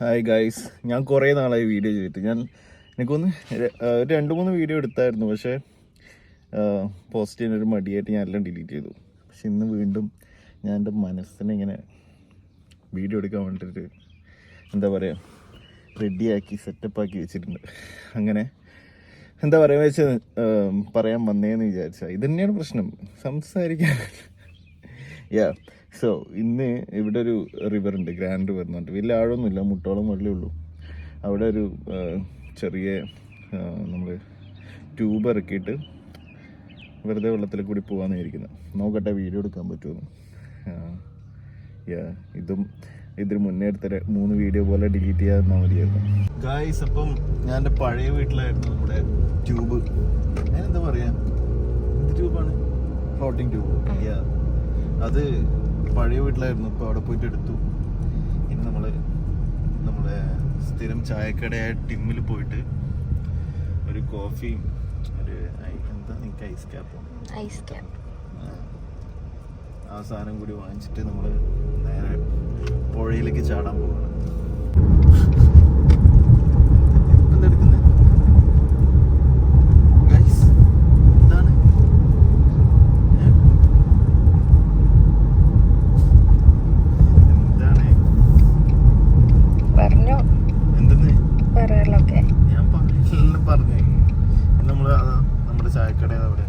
Hi guys ഞാൻ കുറേ നാളായി വീഡിയോ ചെയ്തിട്ട്. ഞാൻ എനിക്കൊന്ന് ഒരു രണ്ട് മൂന്ന് വീഡിയോ എടുത്തായിരുന്നു. പക്ഷേ പോസ്റ്റ് ചെയ്യുന്നൊരു മടിയായിട്ട് ഞാൻ എല്ലാം ഡിലീറ്റ് ചെയ്തു. പക്ഷെ ഇന്ന് വീണ്ടും ഞാൻ എന്റെ മനസ്സിനെ ഇങ്ങനെ വീഡിയോ എടുക്കാൻ വേണ്ടിയിട്ട് എന്താ പറയുക റെഡിയാക്കി സെറ്റപ്പാക്കി വെച്ചിട്ടുണ്ട്. അങ്ങനെ എന്താ പറയുക വെച്ചാൽ പറയാൻ വന്നേന്ന് വിചാരിച്ചാൽ ഇത് തന്നെയാണ് പ്രശ്നം. സംസാരിക്കാൻ. യാ സോ ഇന്ന് ഇവിടെ ഒരു റിവർ ഉണ്ട് ഗ്രാൻഡ് റിവർ എന്ന് പറഞ്ഞിട്ട്. വലിയ ആഴമൊന്നുമില്ല മുട്ടോളം വെള്ളമേ ഉള്ളൂ. അവിടെ ഒരു ചെറിയ നമ്മൾ ട്യൂബ് ഇറക്കിയിട്ട് വെറുതെ വെള്ളത്തിൽ കൂടി പോകാമെന്ന് വിചാരിക്കുന്നത് നോക്കട്ടെ വീഡിയോ എടുക്കാൻ പറ്റുമെന്ന് യാ ഇതും ഇതിന് മുന്നേ എടുത്തൊരു മൂന്ന് വീഡിയോ പോലെ ഡിലീറ്റ് ചെയ്യാൻ മതിയായിരുന്നു. ഗായ്സ് അപ്പം ഞാൻ എന്റെ പഴയ വീട്ടിലായിരുന്നു നമ്മുടെ ട്യൂബ് ഞാൻ എന്താ പറയുക എന്ത് ട്യൂബാണ് ഫ്ലോട്ടിംഗ് ട്യൂബ് യാ അത് പഴയ വീട്ടിലായിരുന്നു. ഇപ്പോൾ അവിടെ പോയിട്ട് എടുത്തു. ഇനി നമ്മൾ നമ്മുടെ സ്ഥിരം ചായക്കടയായ ടിമ്മിൽ പോയിട്ട് ഒരു കോഫിയും ഒരു എന്താ നിങ്ങൾക്ക് ഐസ് ക്യാപ്പോ ഐസ് ക്യാപ്പ്. ആ സാധനം കൂടി വാങ്ങിച്ചിട്ട് നമ്മൾ നേരെ പുഴയിലേക്ക് ചാടാൻ പോവാണ്. എന്താ എടുക്കുന്നെ? Guys, എന്താണ്? ഏ? എന്താണ്? പറഞ്ഞു എന്തെന്ന്? പറയാലൊക്കെ ഞാൻ പറഞ്ഞ പറഞ്ഞു നമ്മൾ അതാ നമ്മുടെ ചായക്കട അവിടെ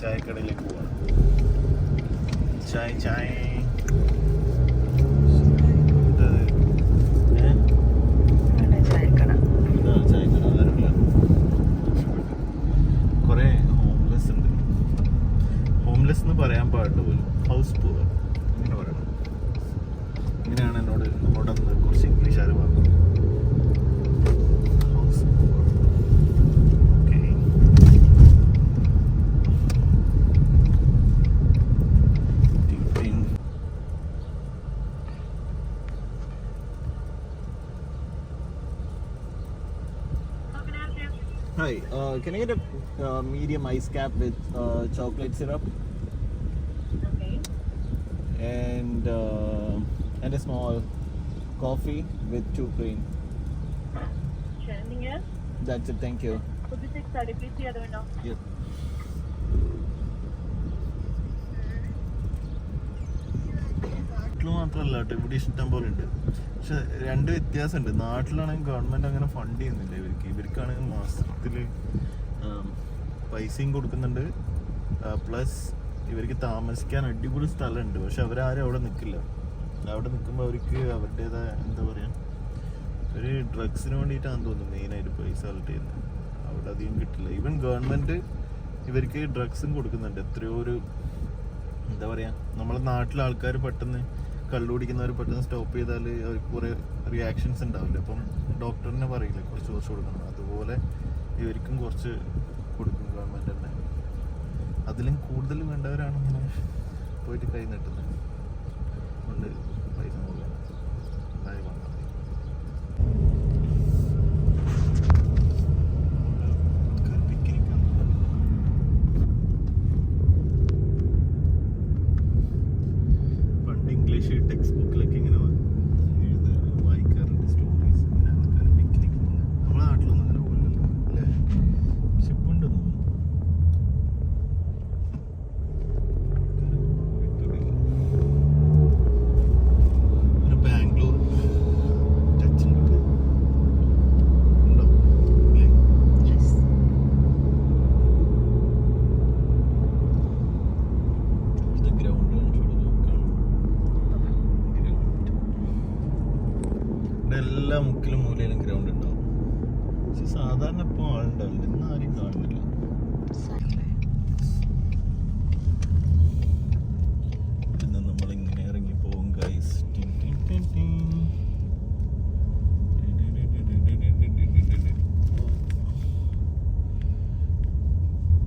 ചായക്കടയിലേക്ക് പോവാണ് ചായ ചായ ഇതത്. ഏ? ചായക്കട ഇതാണ് ചായക്കട ആരുമില്ല കുറെ ഹോംലെസ് ഉണ്ട് ഹോംലെസ് എന്ന് പറയാൻ പാടില്ല പോലും. ഹൗസ് പൂവർ ഇങ്ങനെ പറയണം. ഇങ്ങനെയാണ് എന്നോട് നമ്മുടെ അന്ന് കുറച്ച് ഇംഗ്ലീഷുകാർ പറഞ്ഞത്. Hi, uh, can I get a uh, medium ice cap with uh, chocolate syrup. And uh, and a small coffee with two cream? Sure. Anything else? That's it. Thank you. Could be 630. Please The other window. Yes. മാത്രമല്ല കേട്ടോ ഇവിടെ ഇഷ്ടം പോലെ ഉണ്ട് പക്ഷെ രണ്ട് വ്യത്യാസമുണ്ട് നാട്ടിലാണെങ്കിൽ government അങ്ങനെ ഫണ്ട് ചെയ്യുന്നില്ല ഇവർക്ക് ഇവർക്കാണെങ്കിൽ മാസത്തിൽ പൈസയും കൊടുക്കുന്നുണ്ട് പ്ലസ് ഇവർക്ക് താമസിക്കാൻ അടിപൊളി സ്ഥലമുണ്ട്. പക്ഷെ അവരാരും അവിടെ നിൽക്കില്ല. അവിടെ നിൽക്കുമ്പോൾ അവർക്ക് അവരുടേതായ എന്താ പറയുക ഒരു ഡ്രഗ്സിന് വേണ്ടിയിട്ടാണ് തോന്നുന്നു മെയിനായിട്ട് പൈസ കളക്ട് ചെയ്യുന്നത്. അവിടെ അധികം കിട്ടില്ല. ഈവൻ ഗവൺമെന്റ് ഇവർക്ക് ഡ്രഗ്സും കൊടുക്കുന്നുണ്ട്. എത്രയോ ഒരു എന്താ പറയാ നമ്മളെ നാട്ടിലെ ആൾക്കാർ പെട്ടെന്ന് കള്ളു കുടിക്കുന്നവർ പെട്ടെന്ന് സ്റ്റോപ്പ് ചെയ്താൽ അവർക്ക് കുറേ റിയാക്ഷൻസ് ഉണ്ടാവില്ല. അപ്പം ഡോക്ടറിനെ പറയില്ല കുറച്ച് കുറച്ച് കൊടുക്കണം. അതുപോലെ ഇവർക്കും കുറച്ച് അതിലും കൂടുതൽ വേണ്ടവരാണ് ഇങ്ങനെ പോയിട്ട് കൈ നീട്ടുന്നത്. കൊണ്ട് പൈസ മുഴുവൻ ആയി വന്നാൽ മതി പണ്ട് ഇംഗ്ലീഷ് ടെക്സ്റ്റ് ബുക്കിലൊക്കെ ഇങ്ങനെ വ- എഴുത വായിക്കാറുണ്ട് സ്റ്റോറീസ് ഇങ്ങനെ ആൾക്കാർ പിക്നിക് നമ്മളെ നാട്ടിലൊന്നും അങ്ങനെ പോലല്ലോ അല്ലേ പക്ഷെ ഇപ്പം ഉണ്ട് തോന്നുന്നു ഒരു ബാംഗ്ലൂർ ടച്ച് ഉണ്ട് ഉണ്ടോ ഇല്ലേ ഇവിടുത്തെ ഗ്രൗണ്ട് കാണും ഗ്രൗണ്ട് ഇവിടെ എല്ലാ മുക്കിലും മൂലയിലും ഗ്രൗണ്ട് ഉണ്ടാവും പക്ഷെ സാധാരണ ഇപ്പോൾ ആളുണ്ടാവില്ല ഇന്ന് ആരും കാണുന്നില്ല പിന്നെ നമ്മൾ ഇങ്ങനെ ഇറങ്ങി പോകും ഗൈസ്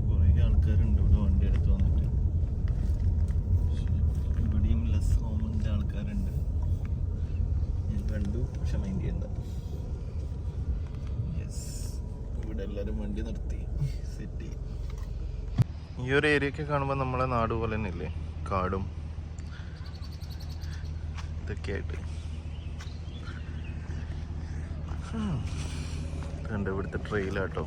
കുറേ ആൾക്കാരുണ്ട് ഇവിടെ വണ്ടി എടുത്ത് വന്നിട്ട് ഇവിടെയും ലെസ് ഹോമിന്റെ ആൾക്കാരുണ്ട് ഞാൻ കണ്ടു പക്ഷെ മൈൻഡ് ചെയ്യണ്ട യെസ് ഇവിടെ എല്ലാവരും വണ്ടി നിർത്തി. സെറ്റ് ഈ ഒരു ഏരിയ ഒക്കെ കാണുമ്പോൾ നമ്മളെ നാട് പോലെ തന്നെ ഇല്ലേ കാടും ഇതൊക്കെ ആയിട്ട് കണ്ട് ഇവിടുത്തെ ട്രെയിലാട്ടോ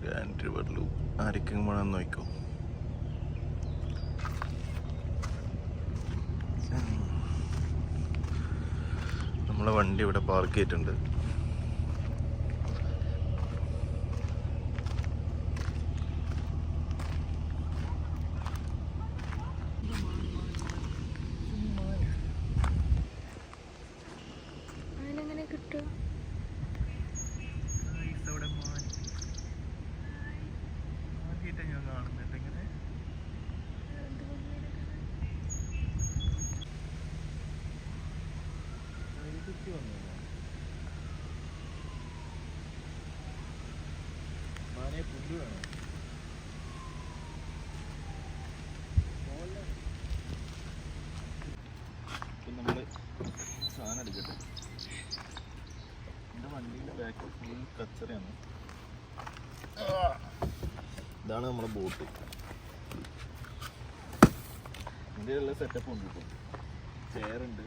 ഗ്രാൻഡ് റിവർ ലൂപ്പ് ആരൊക്കെ വേണമെന്ന് നോക്കോ നമ്മളെ വണ്ടി ഇവിടെ പാർക്ക് ചെയ്തിട്ടുണ്ട് അതിനെങ്ങനെ കിട്ടും ഞാൻ കാണുന്നുണ്ട് ഇങ്ങനെ കുത്തി വന്നതാ. കച്ചറയാണ്. ഇതാണ് നമ്മുടെ ബോട്ട് ഇതിന്റെ ഉള്ള സെറ്റപ്പ് ഉണ്ട് ഇപ്പോൾ ചെയറുണ്ട്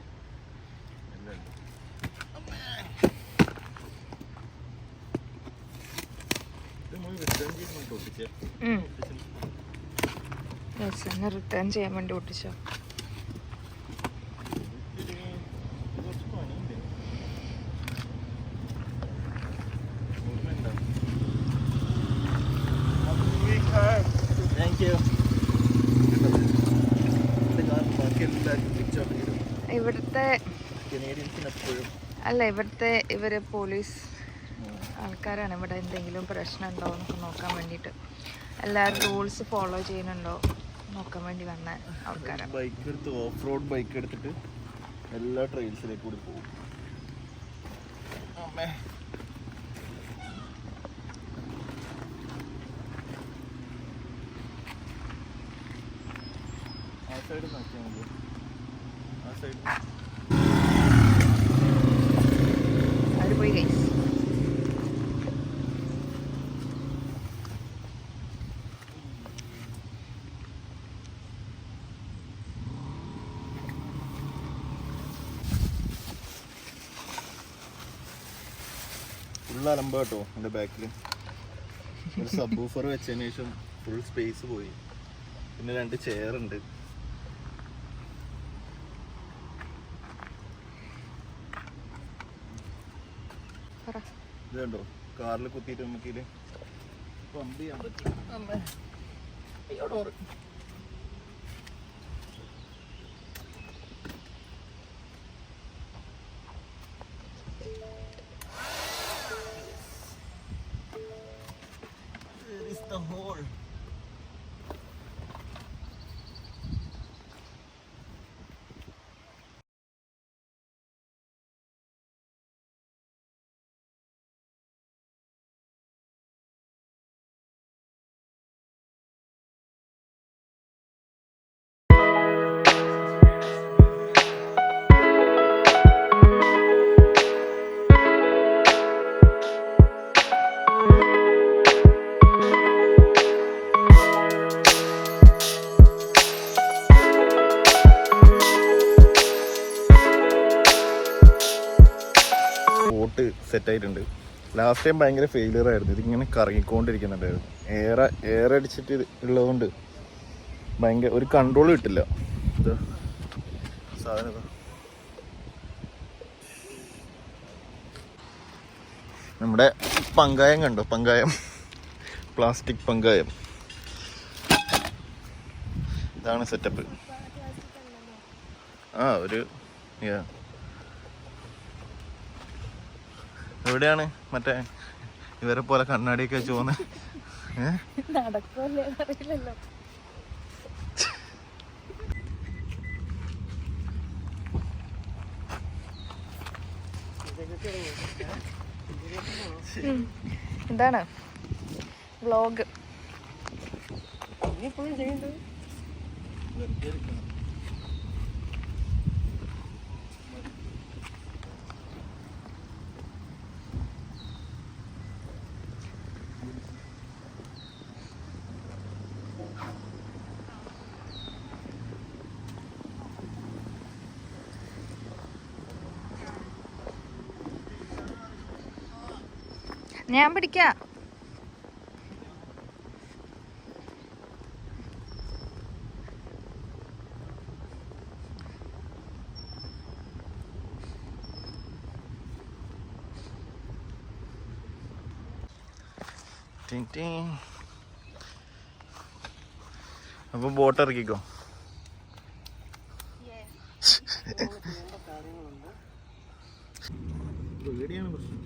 എല്ലാം ഉണ്ട്. നമ്മൾ റിട്ടേൺ ചെയ്യാൻ വേണ്ടി ഒട്ടിച്ചോ ഇവിടുത്തെ അല്ല ഇവിടുത്തെ ഇവർ പോലീസ് ആൾക്കാരാണ് ഇവിടെ എന്തെങ്കിലും പ്രശ്നം ഉണ്ടോ എന്നൊക്കെ നോക്കാൻ വേണ്ടിയിട്ട്. എല്ലാ റൂൾസ് ഫോളോ ചെയ്യുന്നുണ്ടോ നോക്കാൻ വേണ്ടി വന്ന ആൾക്കാരാണ് ബൈക്ക് എടുത്ത് ഓഫ് റോഡ് ബൈക്ക് എടുത്തിട്ട് എല്ലാ ട്രെയിൽസിലേക്ക് കൂടി പോകും. അമ്മേ. ആ സൈഡ് നോക്കിയാൽ മതി. ആ സൈഡ് അവർ പോയി കൈസ് ഫുൾ അലമ്പ കേട്ടോ എന്റെ ബാക്കിൽ ഒരു സബ് ഊഫർ വെച്ചതിന് ശേഷം ഫുൾ സ്പേസ് പോയി. പിന്നെ രണ്ട് ചെയർ ഉണ്ട്. ഇതുണ്ടോ ഇത് കണ്ടോ? കാറിൽ കുത്തിയിട്ട് നമുക്കിത് പമ്പ് ചെയ്യാൻ പറ്റും the hole. ബോട്ട് സെറ്റ് ആയിട്ടുണ്ട്. ലാസ്റ്റ് ടൈം ഭയങ്കര ഫെയിലിയർ ആയിരുന്നു. ഇതിങ്ങനെ കറങ്ങിക്കൊണ്ടിരിക്കുന്നുണ്ടായിരുന്നു. എയർ എയർ അടിച്ചിട്ട് ഉള്ളതുകൊണ്ട് ഭയങ്കര ഒരു കൺട്രോൾ കിട്ടില്ല സാധനം നമ്മുടെ പങ്കായം കണ്ടോ? പങ്കായം. പ്ലാസ്റ്റിക് പങ്കായം. ഇതാണ് സെറ്റപ്പ് ആ ഒരു എവിടെയാണ് മറ്റേ ഇവരെ പോലെ കണ്ണാടിയൊക്കെ വെച്ച് പോകുന്നത് എന്താണ് നടക്കുമല്ലേ അറിയില്ലല്ലോ എന്താണ് ഞാൻ പിടിക്കാം. ടിങ് ടിങ്. അപ്പൊ ബോട്ട് ഇറക്കിക്കോ? പേടിയാണ് പ്രശ്നം.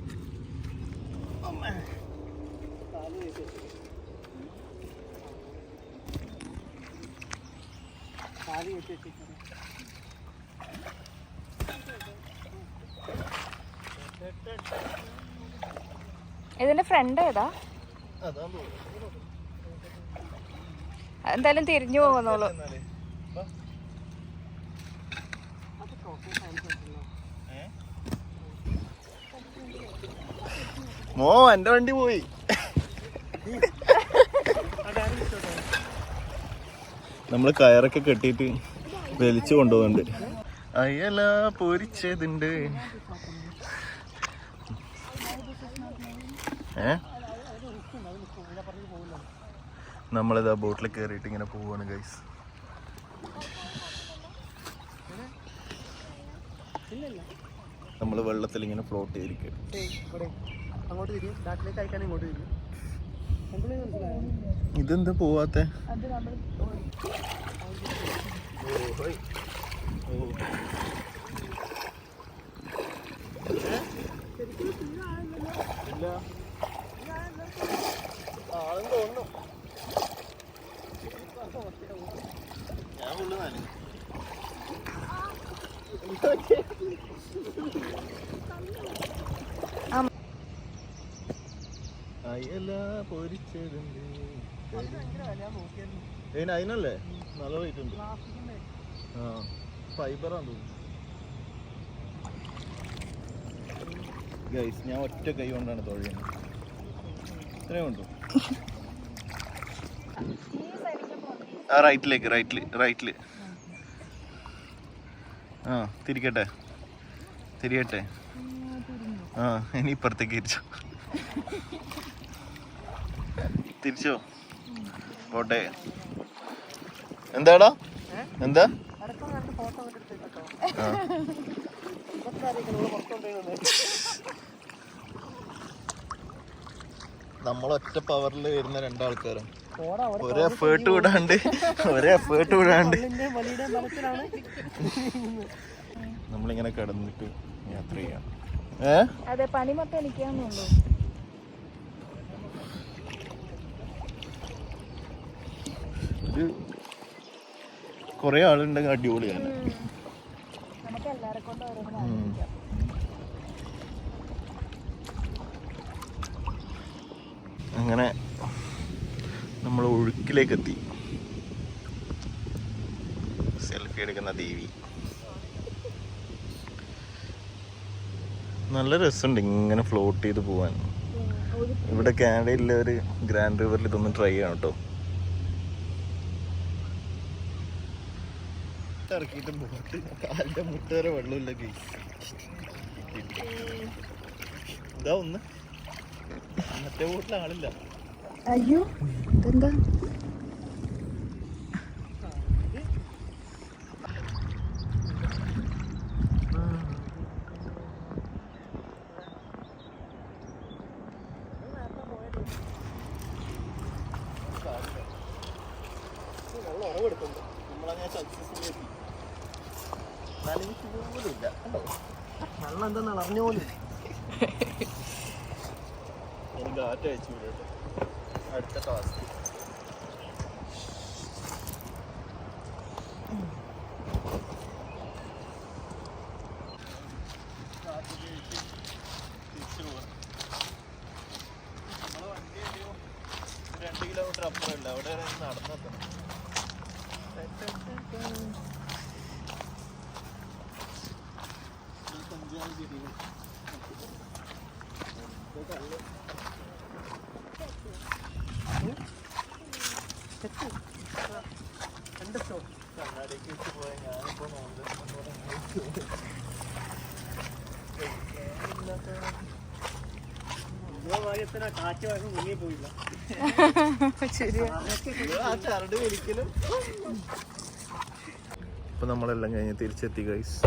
ഇതിന്റെ ഫ്രണ്ട് ഏതാ എന്തായാലും തിരിഞ്ഞു പോകുന്നുള്ളൂ. ഏ? മോ എന്റെ വണ്ടി പോയി. നമ്മൾ കയറൊക്കെ കെട്ടിയിട്ട് വലിച്ചു കൊണ്ടുപോകുന്നുണ്ട്. അയ്യല പൊരിച്ചതുണ്ട്. ഏ? നമ്മളിതാ ബോട്ടിൽ കയറിയിട്ട് ഇങ്ങനെ പോവാണ് ഗൈസ് നമ്മൾ വെള്ളത്തിൽ ഇങ്ങനെ ഫ്ലോട്ട് ചെയ്തിരിക്കും അങ്ങോട്ട് തിരിയും ബാക്കിലേക്ക് അയക്കാൻ ഇങ്ങോട്ട് തിരിയും ഇതെന്താ പോവാത്ത? ഞാൻ അയല പൊരിച്ചതുണ്ട്. ഏന് അതിനല്ലേ? നല്ല റേറ്റ് ഉണ്ട്. ആ ഫൈബറാന്ന് തോന്നുന്നു. ഗൈസ് ഞാൻ ഒറ്റ കൈ കൊണ്ടാണ് തൊഴിയുന്നത്. ഇത്രയും ഉണ്ടോ ആ റൈറ്റിലേക്ക് റൈറ്റിൽ റൈറ്റിൽ ആ തിരിക്കട്ടെ? തിരിയട്ടെ? ആ ഇനി ഇപ്പുറത്തേക്ക് തിരിച്ചോ. തിരിച്ചോ. പോട്ടെ. എന്താടാ? എന്താ? നമ്മളൊറ്റ പവറിൽ വരുന്ന രണ്ടാൾക്കാരും. ഒരേ എഫേർട്ട് വിടാണ്ട്. ഒരേ എഫേർട്ട് വിടാണ്ട്. നമ്മളിങ്ങനെ കിടന്നിട്ട് യാത്ര ചെയ്യാം. ഏ? അതെ പണി മൊത്തം എനിക്കാന്നുള്ളൂ ഒരു കുറെ ആളുണ്ടെങ്കിൽ അടിപൊളിയാണ് നമുക്ക് കൊണ്ട് ഓരോന്ന്. അങ്ങനെ നമ്മൾ ഒഴുക്കിലേക്ക് എത്തി സെൽഫി എടുക്കുന്ന ദേവി. നല്ല രസമുണ്ട് ഇങ്ങനെ ഫ്ലോട്ട് ചെയ്ത് പോവാൻ. ഇവിടെ കാനഡയിലെ ഒരു ഗ്രാൻഡ് റിവറിൽ ഇതൊന്ന് ട്രൈ ചെയ്യണം കേട്ടോ ഇറക്കിയിട്ട് ബോട്ട് കാലിന്റെ മുട്ട വരെ വെള്ളമില്ല ഇതാ ഒന്ന്. മറ്റേ ബോട്ടിൽ ആളില്ല. അയ്യോ ഇതെന്താ? അടുത്ത ടാസ്ക് കാറ്റ് വാങ്ങി മുങ്ങിൽ പോയില്ല ഇപ്പൊ നമ്മളെല്ലാം കഴിഞ്ഞ് തിരിച്ചെത്തി ഗൈസ്